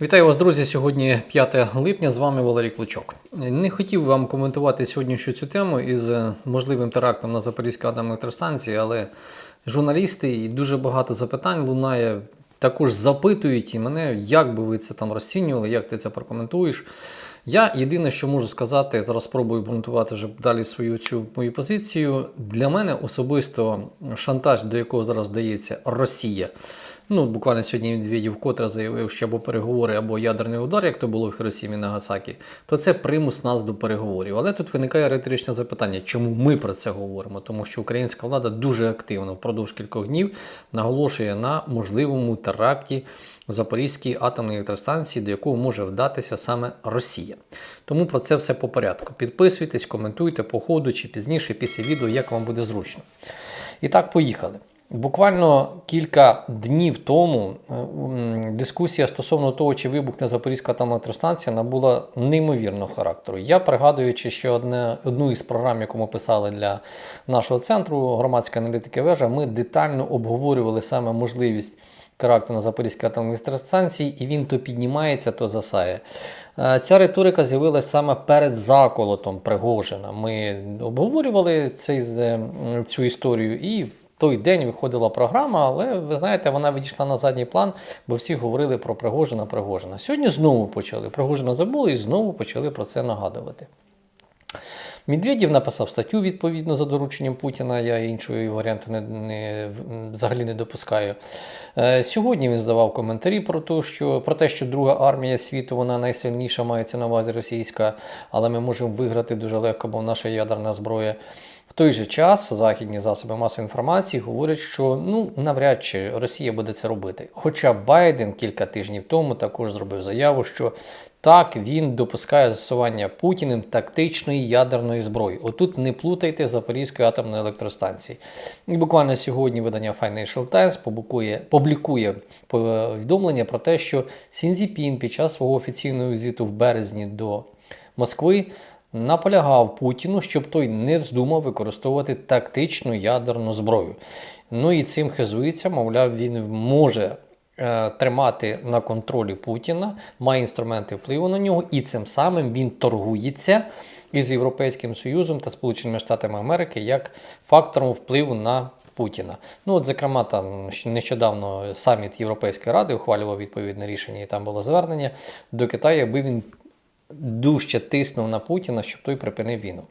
Вітаю вас, друзі. Сьогодні 5 липня. З вами Валерій Клочок. Не хотів вам коментувати сьогоднішню цю тему із е, можливим терактом на Запорізькій атомній електростанції, але журналісти і дуже багато запитань лунає. Також запитують і мене, як би ви це там розцінювали, як ти це прокоментуєш. Я єдине, що можу сказати, зараз спробую обґрунтувати вже далі свою цю мою позицію. Для мене особисто шантаж, до якого зараз вдається Росія. Ну, буквально сьогодні Медведєв вкотре заявив, що або переговори, або ядерний удар, як то було в Хіросімі Нагасакі, то це примус нас до переговорів. Але тут виникає риторичне запитання, чому ми про це говоримо? Тому що українська влада дуже активно впродовж кількох днів наголошує на можливому теракті в Запорізькій атомній електростанції, до якого може вдатися саме Росія. Тому про це все по порядку. Підписуйтесь, коментуйте по ходу чи пізніше після відео, як вам буде зручно. І так, поїхали. Буквально кілька днів тому е, дискусія стосовно того, чи вибухне Запорізька атомна електростанція, набула неймовірного характеру. Я пригадуючи, що одне, одну із програм, яку ми писали для нашого центру громадської аналітики вежа, ми детально обговорювали саме можливість теракту на Запорізькій атомній електростанції, і він то піднімається, то засає. Е, Ця риторика з'явилася саме перед заколотом Пригожина. Ми обговорювали цей, цю історію і той день виходила програма, але ви знаєте, вона відійшла на задній план, бо всі говорили про Пригожина, Пригожина. Сьогодні знову почали. Пригожина забули і знову почали про це нагадувати. Медведєв написав статтю відповідно за дорученням Путіна. Я іншої варіанту не, не, взагалі не допускаю. Е, сьогодні він здавав коментарі про те, що, про те, що друга армія світу вона найсильніша, мається на увазі російська, але ми можемо виграти дуже легко, бо наша ядерна зброя. В той же час західні засоби масової інформації говорять, що ну навряд чи Росія буде це робити. Хоча Байден кілька тижнів тому також зробив заяву, що так він допускає застосування Путіним тактичної ядерної зброї. Отут не плутайте Запорізької атомної електростанції. І буквально сьогодні видання Financial Times публікує, публікує повідомлення про те, що Сінзіпін під час свого офіційного візиту в березні до Москви наполягав Путіну, щоб той не вздумав використовувати тактичну ядерну зброю. Ну і цим хизується, мовляв, він може е, тримати на контролі Путіна, має інструменти впливу на нього, і цим самим він торгується із Європейським Союзом та Сполученими Штатами Америки як фактором впливу на Путіна. Ну, от, зокрема, там нещодавно саміт Європейської ради ухвалював відповідне рішення, і там було звернення до Китаю, аби він дужче тиснув на Путіна, щоб той припинив війну.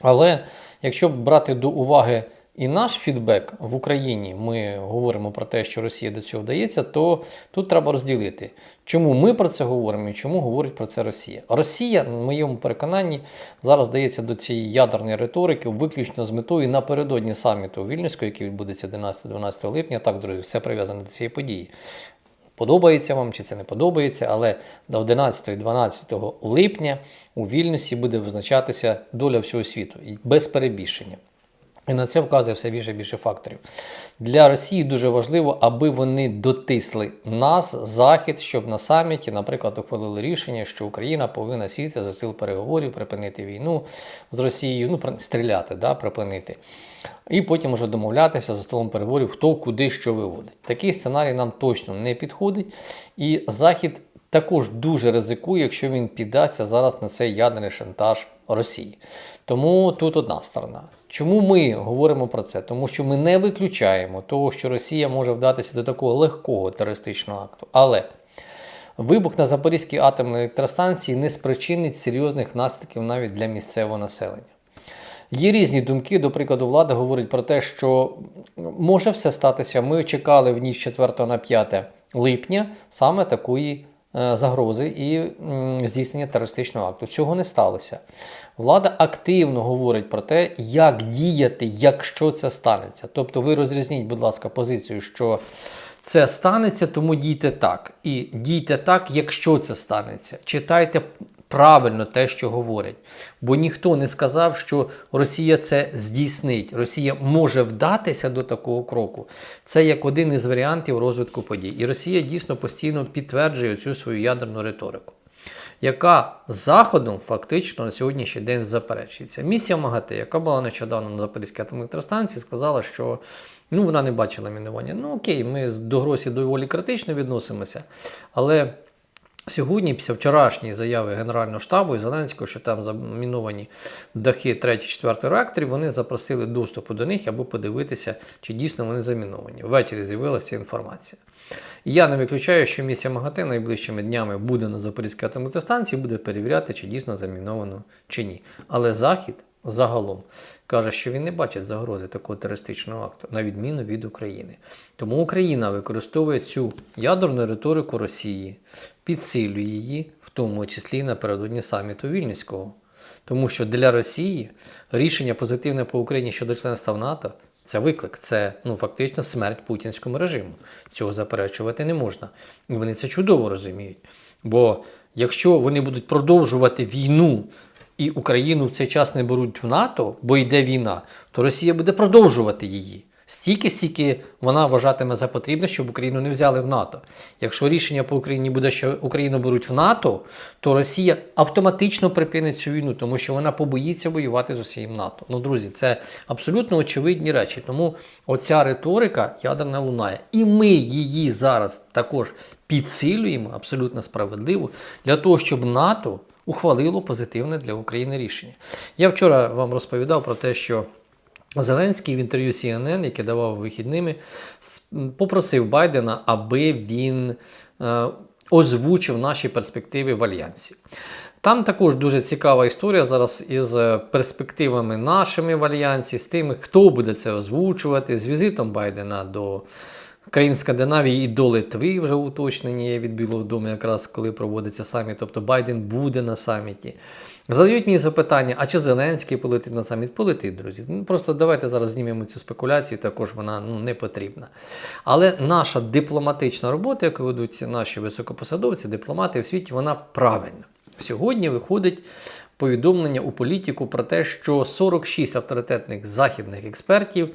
Але якщо брати до уваги і наш фідбек в Україні, ми говоримо про те, що Росія до цього вдається, то тут треба розділити, чому ми про це говоримо і чому говорить про це Росія. Росія, в моєму переконанні, зараз вдається до цієї ядерної риторики виключно з метою напередодні саміту Вільнюського, який відбудеться 11-12 липня. Так, друзі, все прив'язане до цієї події. Подобається вам чи це не подобається, але до 11-12 липня у Вільнюсі буде визначатися доля всього світу без перебільшення. І на це вказує все більше і більше факторів. Для Росії дуже важливо, аби вони дотисли нас, Захід, щоб на саміті, наприклад, ухвалили рішення, що Україна повинна сісти за стіл переговорів, припинити війну з Росією, ну, стріляти, да, припинити. І потім вже домовлятися за столом переговорів, хто куди що виводить. Такий сценарій нам точно не підходить. І Захід також дуже ризикує, якщо він піддасться зараз на цей ядерний шантаж Росії. Тому тут одна сторона. Чому ми говоримо про це? Тому що ми не виключаємо того, що Росія може вдатися до такого легкого терористичного акту. Але вибух на Запорізькій атомній електростанції не спричинить серйозних наслідків навіть для місцевого населення. Є різні думки. До прикладу, влада говорить про те, що може все статися. Ми чекали в ніч 4 на 5 липня саме такої загрози і здійснення терористичного акту. Цього не сталося. Влада активно говорить про те, як діяти, якщо це станеться. Тобто, ви розрізніть, будь ласка, позицію, що це станеться, тому дійте так. І дійте так, якщо це станеться. Читайте правильно те, що говорять. Бо ніхто не сказав, що Росія це здійснить. Росія може вдатися до такого кроку. Це як один із варіантів розвитку подій. І Росія дійсно постійно підтверджує цю свою ядерну риторику. Яка Заходом фактично на сьогоднішній день заперечується. Місія МАГАТЕ, яка була нещодавно на Запорізькій атомній електростанції, сказала, що ну, вона не бачила мінування. Ну окей, ми до Гросі доволі критично відносимося, але Сьогодні, після вчорашньої заяви Генерального штабу і Зеленського, що там заміновані дахи 3-4 реакторів, вони запросили доступу до них, аби подивитися, чи дійсно вони заміновані. Ввечері з'явилася інформація. Я не виключаю, що місія МАГАТЕ найближчими днями буде на Запорізькій атомелектростанції, буде перевіряти, чи дійсно заміновано чи ні. Але Захід загалом каже, що він не бачить загрози такого терористичного акту, на відміну від України. Тому Україна використовує цю ядерну риторику Росії, підсилює її, в тому числі напередодні саміту Вільнюського. Тому що для Росії рішення позитивне по Україні щодо членства в НАТО це виклик, це ну фактично смерть путінському режиму. Цього заперечувати не можна. І вони це чудово розуміють. Бо якщо вони будуть продовжувати війну і Україну в цей час не беруть в НАТО, бо йде війна, то Росія буде продовжувати її. Стільки, стільки вона вважатиме за потрібне, щоб Україну не взяли в НАТО. Якщо рішення по Україні буде, що Україну беруть в НАТО, то Росія автоматично припинить цю війну, тому що вона побоїться воювати з усім НАТО. Ну, друзі, це абсолютно очевидні речі. Тому оця риторика ядерна лунає. І ми її зараз також підсилюємо абсолютно справедливо для того, щоб НАТО ухвалило позитивне для України рішення. Я вчора вам розповідав про те, що. Зеленський в інтерв'ю CNN, яке давав вихідними, попросив Байдена, аби він е, озвучив наші перспективи в Альянсі. Там також дуже цікава історія зараз із е, перспективами нашими в Альянсі, з тими, хто буде це озвучувати, з візитом Байдена до країн Скандинавії і до Литви вже уточнені є від Білого Дому, якраз коли проводиться саміт. Тобто Байден буде на саміті. Задають мені запитання, а чи Зеленський полетить на саміт? Полетить, друзі. Ну, просто давайте зараз знімемо цю спекуляцію, також вона ну, не потрібна. Але наша дипломатична робота, яку ведуть наші високопосадовці, дипломати в світі, вона правильна. Сьогодні виходить повідомлення у політику про те, що 46 авторитетних західних експертів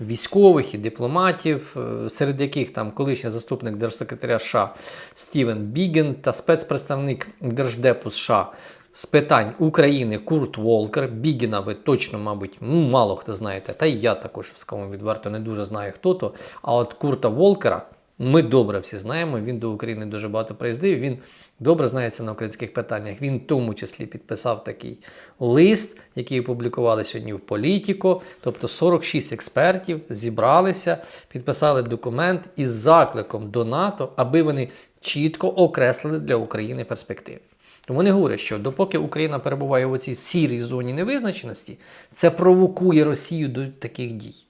військових і дипломатів, е, серед яких там колишній заступник держсекретаря США Стівен Біген та спецпредставник Держдепу США з питань України Курт Волкер. Бігіна, ви точно, мабуть, ну, мало хто знаєте, та й я також скажімо відверто не дуже знаю хто то. А от Курта Волкера ми добре всі знаємо. Він до України дуже багато приїздив. Він добре знається на українських питаннях. Він в тому числі підписав такий лист, який опублікували сьогодні в Політіко. Тобто 46 експертів зібралися, підписали документ із закликом до НАТО, аби вони чітко окреслили для України перспективи. Тому вони говорять, що допоки Україна перебуває в цій сірій зоні невизначеності, це провокує Росію до таких дій.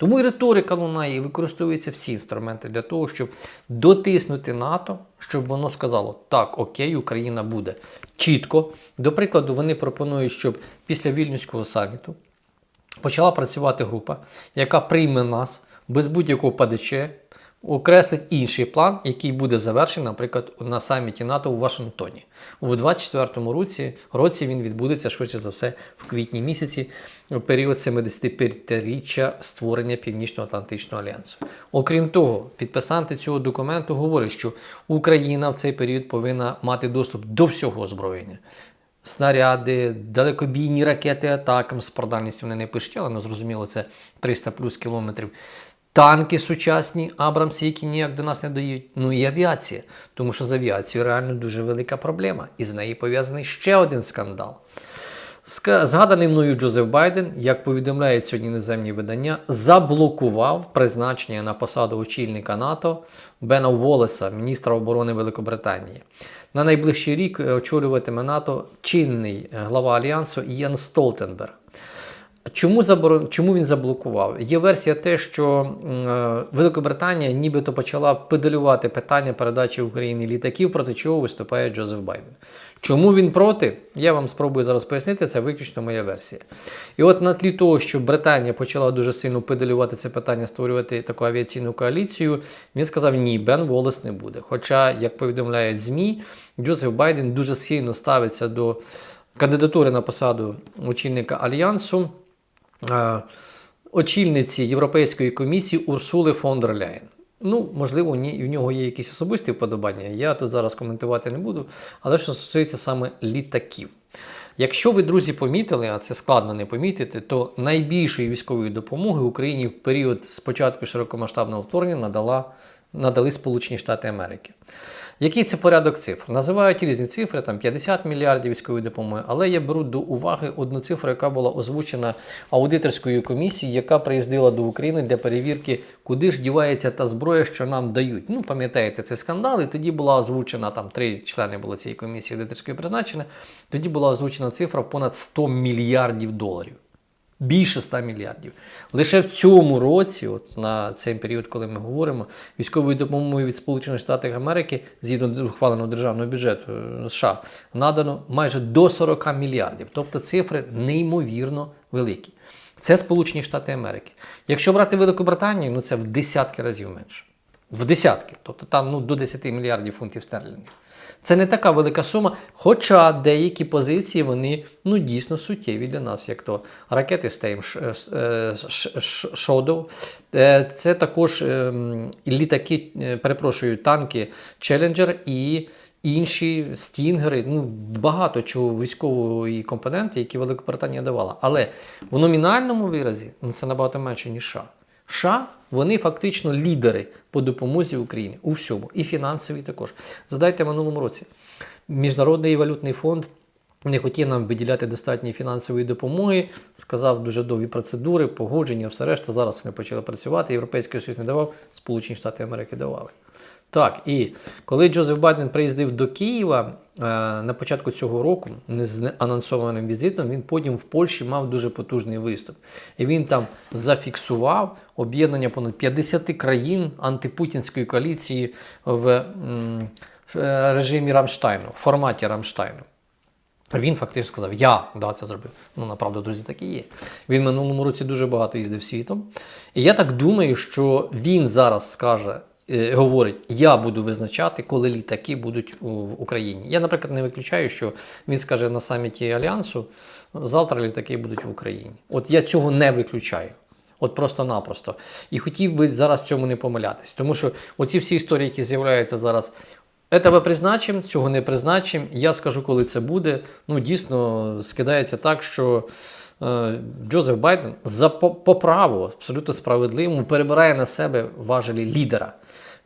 Тому і риторика лунає, і використовуються всі інструменти для того, щоб дотиснути НАТО, щоб воно сказало, так, окей, Україна буде чітко. До прикладу, вони пропонують, щоб після Вільнюського саміту почала працювати група, яка прийме нас без будь-якого ПДЧ, окреслить інший план, який буде завершений, наприклад, на саміті НАТО у Вашингтоні. У 2024 році, році він відбудеться швидше за все в квітні місяці, у період 75-річчя створення Північно-Атлантичного альянсу. Окрім того, підписанти цього документу говорять, що Україна в цей період повинна мати доступ до всього озброєння. Снаряди, далекобійні ракети атакам з продальністю вони не пишуть, але ну, зрозуміло, це 300 плюс кілометрів. Танки сучасні, Абрамси, які ніяк до нас не дають. Ну і авіація. Тому що з авіацією реально дуже велика проблема. І з нею пов'язаний ще один скандал. Ска- Згаданий мною Джозеф Байден, як повідомляють сьогодні наземні видання, заблокував призначення на посаду очільника НАТО Бена Волеса, міністра оборони Великобританії. На найближчий рік е, очолюватиме НАТО чинний е, глава альянсу Єн Столтенберг. Чому, заборон... Чому він заблокував? Є версія те, що е, Великобританія нібито почала педалювати питання передачі Україні літаків, проти чого виступає Джозеф Байден. Чому він проти? Я вам спробую зараз пояснити, це виключно моя версія. І от на тлі того, що Британія почала дуже сильно педалювати це питання, створювати таку авіаційну коаліцію, він сказав: ні, Бен Волес не буде. Хоча, як повідомляють ЗМІ, Джозеф Байден дуже сильно ставиться до кандидатури на посаду очільника альянсу очільниці Європейської комісії Урсули фон дер Ляєн. Ну, можливо, в нього є якісь особисті вподобання. Я тут зараз коментувати не буду. Але що стосується саме літаків. Якщо ви, друзі, помітили, а це складно не помітити, то найбільшої військової допомоги Україні в період з початку широкомасштабного вторгнення надала, надали Сполучені Штати Америки. Який це порядок цифр? Називають різні цифри, там 50 мільярдів військової допомоги, але я беру до уваги одну цифру, яка була озвучена аудиторською комісією, яка приїздила до України для перевірки, куди ж дівається та зброя, що нам дають. Ну, пам'ятаєте, це скандал, і тоді була озвучена там три члени було цієї комісії аудиторської призначення. Тоді була озвучена цифра в понад 100 мільярдів доларів. Більше 100 мільярдів. Лише в цьому році, от на цей період, коли ми говоримо, військової допомоги від Сполучених Штатів Америки, згідно ухваленого державного бюджету е, США, надано майже до 40 мільярдів. Тобто цифри неймовірно великі. Це Сполучені Штати Америки. Якщо брати Великобританію, ну це в десятки разів менше. В десятки. Тобто там ну, до 10 мільярдів фунтів стерлінгів. Це не така велика сума, хоча деякі позиції вони ну, дійсно суттєві для нас, як то ракети Steam Shadow. Е, Це також ем, літаки, е, перепрошую, танки Challenger і інші стінгери. Ну, багато чого військової компоненти, які Великобританія давала. Але в номінальному виразі ну, це набагато менше, ніж США. США вони фактично лідери по допомозі Україні у всьому, і фінансові також. Задайте минулому році. Міжнародний валютний фонд не хотів нам виділяти достатньої фінансової допомоги, сказав дуже довгі процедури, погодження, все решта. Зараз вони почали працювати. Європейський Союз не давав, Сполучені Штати Америки давали. Так, і коли Джозеф Байден приїздив до Києва е, на початку цього року, з анонсованим візитом, він потім в Польщі мав дуже потужний виступ. І він там зафіксував об'єднання понад 50 країн антипутінської коаліції в м, е, режимі Рамштайну, в форматі Рамштайну. Він фактично сказав, я да, це зробив. Ну, направду, друзі, так і є. Він минулому році дуже багато їздив світом. І я так думаю, що він зараз скаже, е, говорить, я буду визначати, коли літаки будуть в Україні. Я, наприклад, не виключаю, що він скаже на саміті Альянсу, завтра літаки будуть в Україні. От я цього не виключаю. От просто-напросто. І хотів би зараз цьому не помилятись. Тому що оці всі історії, які з'являються зараз, Этого призначимо, цього не призначимо. Я скажу, коли це буде. Ну, дійсно, скидається так, що е, Джозеф Байден за по, по праву, абсолютно справедливому, перебирає на себе важелі лідера.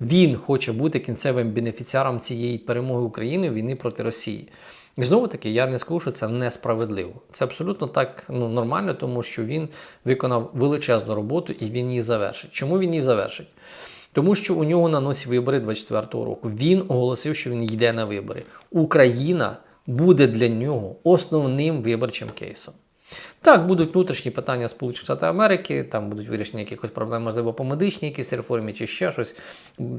Він хоче бути кінцевим бенефіціаром цієї перемоги України в війни проти Росії. І знову таки, я не скажу, що це несправедливо. Це абсолютно так ну, нормально, тому що він виконав величезну роботу і він її завершить. Чому він її завершить? Тому що у нього на носі вибори 24-го року. Він оголосив, що він йде на вибори. Україна буде для нього основним виборчим кейсом. Так, будуть внутрішні питання Сполучених Штатів Америки, там будуть вирішені якихось проблем, можливо, по медичній якійсь реформі чи ще щось.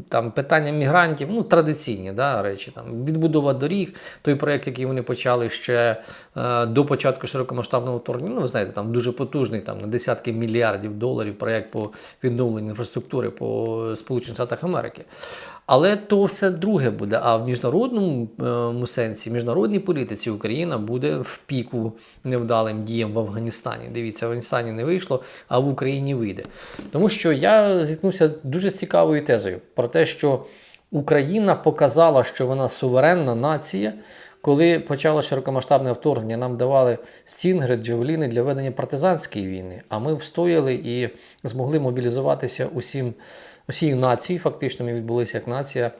Там питання мігрантів, ну традиційні да, речі. Там відбудова доріг, той проект, який вони почали ще е, до початку широкомасштабного вторгнення. Ну, ви знаєте, там дуже потужний, там на десятки мільярдів доларів проект по відновленню інфраструктури по Сполучених Штатах Америки. Але то все друге буде. А в міжнародному е, сенсі, міжнародній політиці Україна буде в піку невдалим діям в Афганістані. Дивіться, в Афганістані не вийшло, а в Україні вийде. Тому що я зіткнувся дуже з цікавою тезою про те, що Україна показала, що вона суверенна нація. Коли почало широкомасштабне вторгнення, нам давали стінгри, джавеліни для ведення партизанської війни, а ми встояли і змогли мобілізуватися усім, усією нацією. Фактично, ми відбулися як нація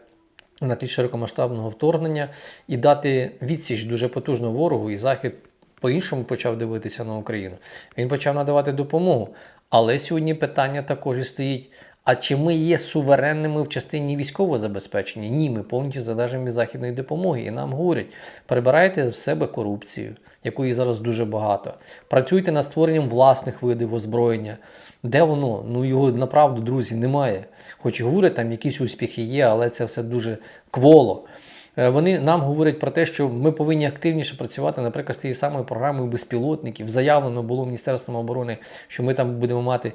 на тлі широкомасштабного вторгнення і дати відсіч дуже потужно ворогу, і Захід по-іншому почав дивитися на Україну. Він почав надавати допомогу. Але сьогодні питання також і стоїть. А чи ми є суверенними в частині військового забезпечення? Ні, ми повністю залежимо від західної допомоги. І нам говорять, прибирайте в себе корупцію, якої зараз дуже багато. Працюйте над створенням власних видів озброєння. Де воно? Ну його направду, друзі, немає. Хоч говорять, там якісь успіхи є, але це все дуже кволо. Е, Вони нам говорять про те, що ми повинні активніше працювати, наприклад, з тією самою програмою безпілотників. Заявлено було Міністерством оборони, що ми там будемо мати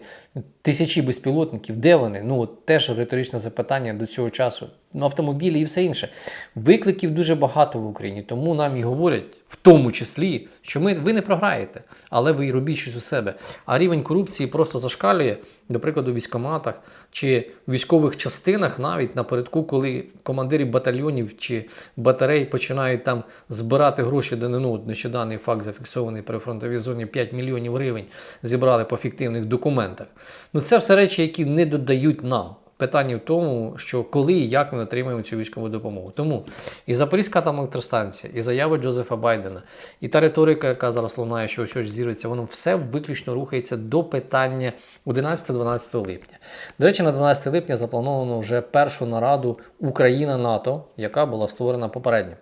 тисячі безпілотників. Де вони? Ну от теж риторичне запитання до цього часу. Автомобілі і все інше. Викликів дуже багато в Україні, тому нам і говорять, в тому числі, що ми, ви не програєте, але ви і робіть щось у себе. А рівень корупції просто зашкалює, до прикладу, в військоматах чи військових частинах, навіть напередку, коли командири батальйонів чи батарей починають там збирати гроші, де ну, нещодавний факт зафіксований при фронтовій зоні 5 мільйонів гривень зібрали по фіктивних документах. Ну це все речі, які не додають нам. Питання в тому, що коли і як ми отримаємо цю військову допомогу. Тому і Запорізька атомна електростанція, і заява Джозефа Байдена, і та риторика, яка зараз лунає, що ось ось зірветься, воно все виключно рухається до питання 11-12 липня. До речі, на 12 липня заплановано вже першу нараду Україна-НАТО, яка була створена попередньо.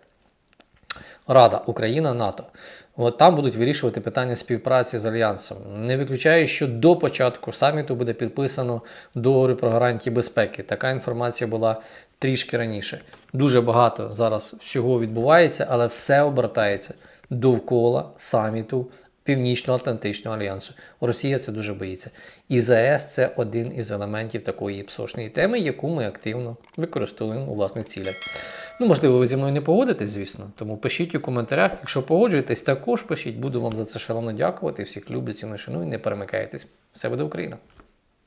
Рада Україна НАТО. От там будуть вирішувати питання співпраці з альянсом. Не виключаю, що до початку саміту буде підписано договори про гарантії безпеки. Така інформація була трішки раніше. Дуже багато зараз всього відбувається, але все обертається довкола саміту Північно-Атлантичного альянсу. Росія це дуже боїться. І ЗАЕС це один із елементів такої псошної теми, яку ми активно використовуємо у власних цілях. Ну, можливо, ви зі мною не погодитесь, звісно. Тому пишіть у коментарях. Якщо погоджуєтесь, також пишіть. Буду вам за це шалено дякувати. Всіх люблю, ціную, шаную, не перемикайтесь. Все буде Україна!